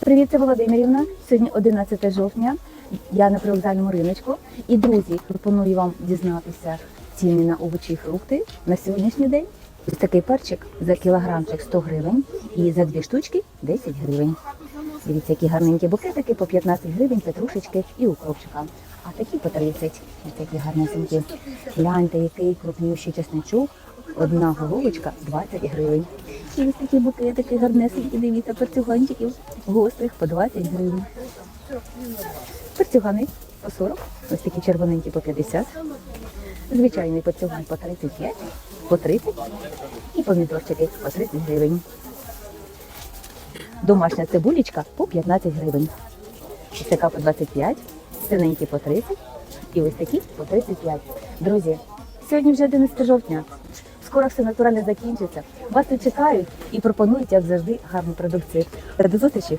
Привіт, це Володимирівна. Сьогодні 11 жовтня. Я на привокзальному риночку. І друзі, пропоную вам дізнатися ціни на овочі і фрукти на сьогоднішній день. Ось такий перчик за кілограмчик 100 гривень і за дві штучки 10 гривень. Дивіться, які гарненькі букетики по 15 гривень, петрушечки і укропчика. А такі по 30. Ось такі гарнесенькі. Гляньте, який крупнющий чесничок. Одна головочка 20 гривень. Ось такі букетики гарнесенькі, дивіться, перцюганчиків гострих по 20 гривень. Перцюгани по 40, ось такі червоненькі по 50. Звичайний перцюган по 35, по 30 і помідорчики по 30 гривень. Домашня цибулечка по 15 гривень. Ось по 25, синенькі по 30 і ось такі по 35. Друзі, сьогодні вже 11 жовтня. Скоро все натурально закінчиться. Вас тут чекають і пропонують, як завжди, гарну продукцію. До зустрічі!